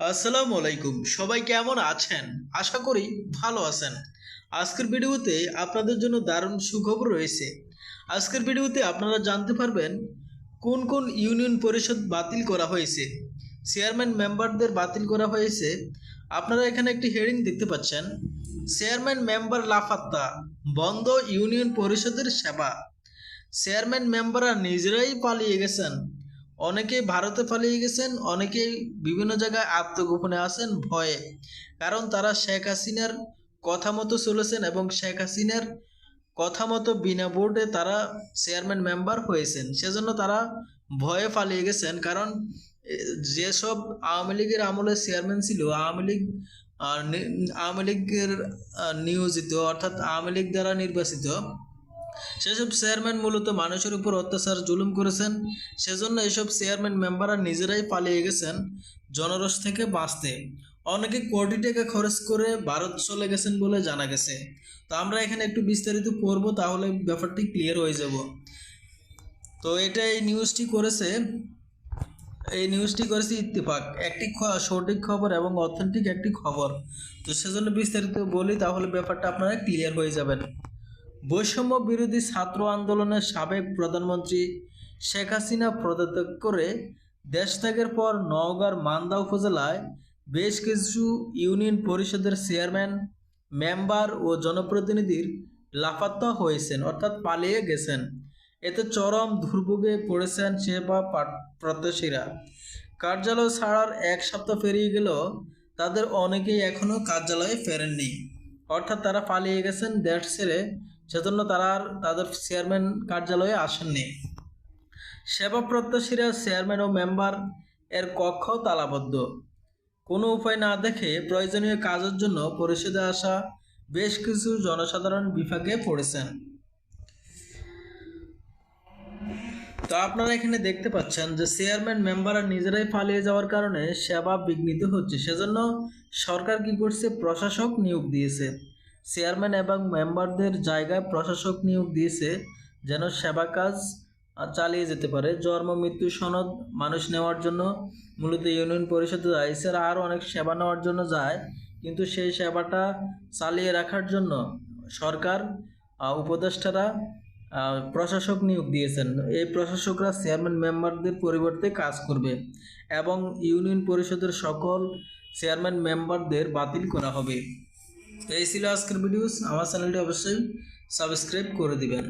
আসসালামু আলাইকুম। সবাই কেমন আছেন? আশা করি ভালো আছেন। আজকের ভিডিওতে আপনাদের জন্য দারুণ সুখবর রয়েছে। আজকের ভিডিওতে আপনারা জানতে পারবেন কোন কোন ইউনিয়ন পরিষদ বাতিল করা হয়েছে। চেয়ারম্যান মেম্বারদের বাতিল করা হয়েছে। আপনারা এখানে একটি হেডিং দেখতে পাচ্ছেন। চেয়ারম্যান মেম্বার লাফাত্তা, বন্ধ ইউনিয়ন পরিষদের সেবা। চেয়ারম্যান মেম্বাররা নিজেরাই পালিয়ে গেছেন। অনেকেই ভারতে পালিয়ে গেছেন, অনেকেই বিভিন্ন জায়গায় আত্মগোপনে আছেন ভয়ে। কারণ তারা শেখ হাসিনার কথা মতো চলেছেন এবং শেখ হাসিনার কথা মতো বিনা বোর্ডে তারা চেয়ারম্যান মেম্বার হয়েছেন। সেজন্য তারা ভয়ে পালিয়ে গেছেন। কারণ যেসব আওয়ামী লীগের আমলে চেয়ারম্যান ছিল, আওয়ামী লীগ আওয়ামী লীগের নিয়োজিত, অর্থাৎ আওয়ামী লীগ দ্বারা নির্বাচিত সেসব চেয়ারম্যান মূলত মানুষের উপর অত্যাচার, জুলুম করেছেন। সেজন্য এসব চেয়ারম্যান মেম্বাররা নিজেরাই পালিয়ে গেছেন জনরস থেকে বাঁচতে। অনেকে কোটি টাকা খরচ করে ভারত চলে গেছেন বলে জানা গেছে। তো আমরা এখানে একটু বিস্তারিত পড়ব, তাহলে ব্যাপারটি ক্লিয়ার হয়ে যাব। তো এটা এই নিউজটি করেছে, এই নিউজটি করেছে ইত্তেফাক। একটি সঠিক খবর এবং অথেন্টিক একটি খবর। তো সেজন্য বিস্তারিত বলি, তাহলে ব্যাপারটা আপনারা ক্লিয়ার হয়ে যাবেন। বৈষম্য বিরোধী ছাত্র আন্দোলনের সাবেক প্রধানমন্ত্রী শেখ হাসিনা পদত্যাগ করে দেশ ত্যাগের পর নওগাঁর মান্দা উপজেলায় বেশ কিছু ইউনিয়ন পরিষদের চেয়ারম্যান, মেম্বার ও জনপ্রতিনিধির লাফাত্তা হয়েছেন, অর্থাৎ পালিয়ে গেছেন। এতে চরম দুর্ভোগে পড়েছেন সেবা প্রত্যাশীরা। কার্যালয় ছাড়ার এক সপ্তাহ পেরিয়ে গেলেও তাদের অনেকেই এখনও কার্যালয়ে ফেরেননি। অর্থাৎ তারা পালিয়ে গেছেন দেশ ছেড়ে সেজন্য তারা আর তাদের চেয়ারম্যান কার্যালয়ে আসেননি। সেবা প্রত্যাশীরা চেয়ারম্যান ও মেম্বার এর কক্ষ তালাবদ্ধ। কোনো উপায় না দেখে প্রয়োজনীয় কাজের জন্য পরিষদে আসা বেশ কিছু জনসাধারণ বিভাগে পড়েছেন। তো আপনারা এখানে দেখতে পাচ্ছেন যে চেয়ারম্যান মেম্বাররা নিজেরাই পালিয়ে যাওয়ার কারণে সেবা বিঘ্নিত হচ্ছে। সেজন্য সরকার কি করছে? প্রশাসক নিয়োগ দিয়েছে। চেয়ারম্যান এবং মেম্বারদের জায়গায় প্রশাসক নিয়োগ দিয়েছে, যেন সেবা কাজ চালিয়ে যেতে পারে। জন্ম, মৃত্যু সনদ মানুষ নেওয়ার জন্য মূলত ইউনিয়ন পরিষদে যায়। এছাড়া আরও অনেক সেবা নেওয়ার জন্য যায়, কিন্তু সেই সেবাটা চালিয়ে রাখার জন্য সরকার উপদেষ্টারা প্রশাসক নিয়োগ দিয়েছেন। এই প্রশাসকরা চেয়ারম্যান, মেম্বারদের পরিবর্তে কাজ করবে এবং ইউনিয়ন পরিষদের সকল চেয়ারম্যান, মেম্বারদের বাতিল করা হবে। এই ছিল আজকের ভিডিওস। আমার চ্যানেলটি অবশ্যই সাবস্ক্রাইব করে দিবেন।